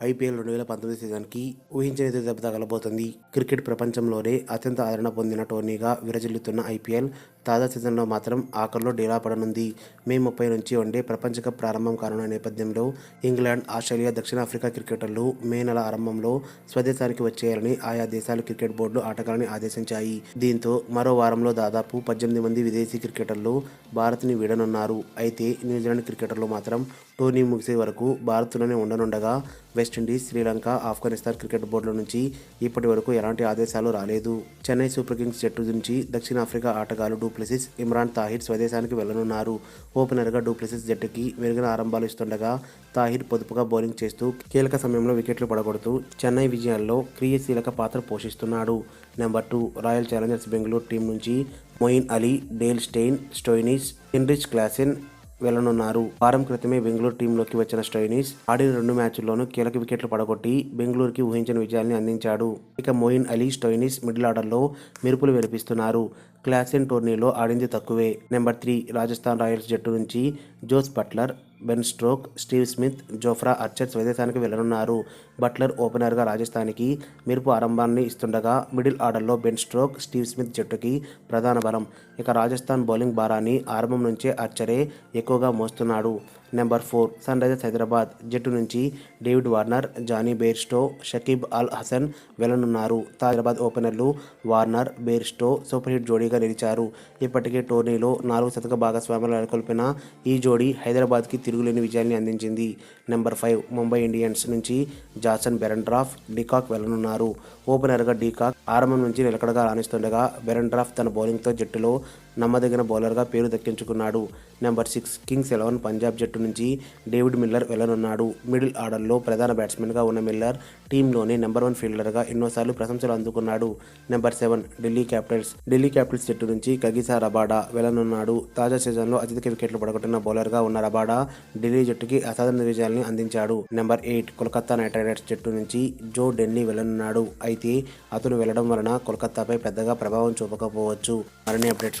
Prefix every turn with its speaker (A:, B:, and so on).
A: IPL రెండు వేల పంతొమ్మిది సీజన్కి ఊహించని ఎదురు దెబ్బ తగలబోతుంది. క్రికెట్ ప్రపంచంలోనే అత్యంత ఆదరణ పొందిన టోర్నీగా విరజిల్లుతున్న ఐపీఎల్ తాజా సీజన్లో మాత్రం ఆఖరిలో డీలా పడనుంది. మే ముప్పై నుంచి వన్డే ప్రపంచ కప్ ప్రారంభం కానున్న నేపథ్యంలో ఇంగ్లాండ్ ఆస్ట్రేలియా దక్షిణాఫ్రికా క్రికెటర్లు మే నెల ఆరంభంలో స్వదేశానికి వచ్చేయాలని ఆయా దేశాల క్రికెట్ బోర్డులు ఆటగాళ్ళని ఆదేశించాయి. దీంతో మరో వారంలో దాదాపు పద్దెనిమిది మంది విదేశీ క్రికెటర్లు భారత్ని వీడనున్నారు. అయితే న్యూజిలాండ్ క్రికెటర్లు మాత్రం టోర్నీ ముగిసే వరకు భారత్లోనే ఉండనుండగా West Indies Sri Lanka Afghanistan cricket బోర్డుల నుంచి ఇప్పటి వరకు ఎలాంటి ఆదేశాలు రాలేదు. చెన్నై సూపర్ కింగ్స్ జట్టు నుంచి దక్షిణాఫ్రికా ఆటగాళ్ళు డూప్లెసిస్ ఇమ్రాన్ తాహిర్ స్వదేశానికి వెళ్ళనున్నారు ఓపెనర్గా డూప్లెసిస్ జట్టుకి మెరుగైన ఆరంభాలు ఇస్తుండగా తాహిర్ పొదుపుగా బౌలింగ్ చేస్తూ కీలక సమయంలో వికెట్లు పడగొడుతూ చెన్నై విజయాల్లో క్రియాశీలక పాత్ర పోషిస్తున్నాడు. Number two royal challengers Bengaluru team నుంచి Moeen Ali Dale Steyn Stoinis Heinrich Klaasen వెళ్ళనున్నారు. వారం క్రితమే బెంగళూరు టీంలోకి వచ్చిన స్టోయినిస్ ఆడిన రెండు మ్యాచ్ల్లోనూ కీలక వికెట్లు పడగొట్టి బెంగళూరుకి ఊహించిన విజయాన్ని అందించాడు. ఇక మోయిన్ అలీ స్టోయినిస్ మిడిల్ ఆర్డర్లో మెరుపులు వెలిపిస్తున్నారు. క్లాసిన్ టోర్నీలో ఆడింది తక్కువే. నెంబర్ త్రీ రాజస్థాన్ రాయల్స్ జట్టు నుంచి Jos Buttler Ben Stokes Steve Smith Jofra Archer స్వదేశానికి వెళ్ళనున్నారు బట్లర్ ఓపెనర్గా రాజస్థాన్కి మెరుపు ఆరంభాన్ని ఇస్తుండగా మిడిల్ ఆర్డర్లో బెన్ స్ట్రోక్ స్టీవ్ స్మిత్ జట్టుకి ప్రధాన బలం. ఇక రాజస్థాన్ బౌలింగ్ భారాన్ని ఆరంభం నుంచే అర్చరే ఎక్కువగా మోస్తున్నాడు. Number four Sunrisers Hyderabad జట్టు నుంచి David Warner Jonny Bairstow Shakib Al Hasan వెళ్ళనున్నారు Hyderabad ఓపెనర్లు వార్నర్ బేర్స్టో సూపర్ హిట్ జోడీగా నిలిచారు. ఇప్పటికే టోర్నీలో నాలుగు శతక భాగస్వాములు నెలకొల్పిన ఈ జోడీ హైదరాబాద్కి తిరిగి తిరుగులేని విజయాన్ని అందించింది. నెంబర్ ఫైవ్ ముంబై ఇండియన్స్ నుంచి జాసన్ బెరెండ్రాఫ్ డీకాక్ వెళ్ళనున్నారు ఓపెనర్గా డీకాక్ ఆరంభం నుంచి నిలకడగా రాణిస్తుండగా బెరెండ్రాఫ్ తన బౌలింగ్తో జట్టులో నమ్మదగిన బౌలర్గా పేరు దక్కించుకున్నాడు. Number six kings eleven Punjab జట్టు నుంచి డేవిడ్ మిల్లర్ వెళ్ళనున్నాడు. మిడిల్ ఆర్డర్లో ప్రధాన బ్యాట్స్మెన్గా ఉన్న మిల్లర్ టీంలోనే నెంబర్ వన్ ఫీల్డర్గా ఎన్నోసార్లు ప్రశంసలు అందుకున్నాడు. Number seven Delhi capitals Delhi capitals జట్టు నుంచి కగిసా రబాడా వెళ్ళనున్నాడు. తాజా సీజన్లో అత్యధిక వికెట్లు పడగొట్టిన బౌలర్గా ఉన్న రబాడా ఢిల్లీ జట్టుకి అసాధారణ విజయాల్ని అందించాడు. Number eight Kolkata knight riders జట్టు నుంచి జో డెన్నీ వెళ్ళనున్నాడు. అయితే అతను వెళ్ళడం వలన కోల్కతాపై పెద్దగా ప్రభావం చూపకపోవచ్చు. మరిన్ని అప్డేట్స్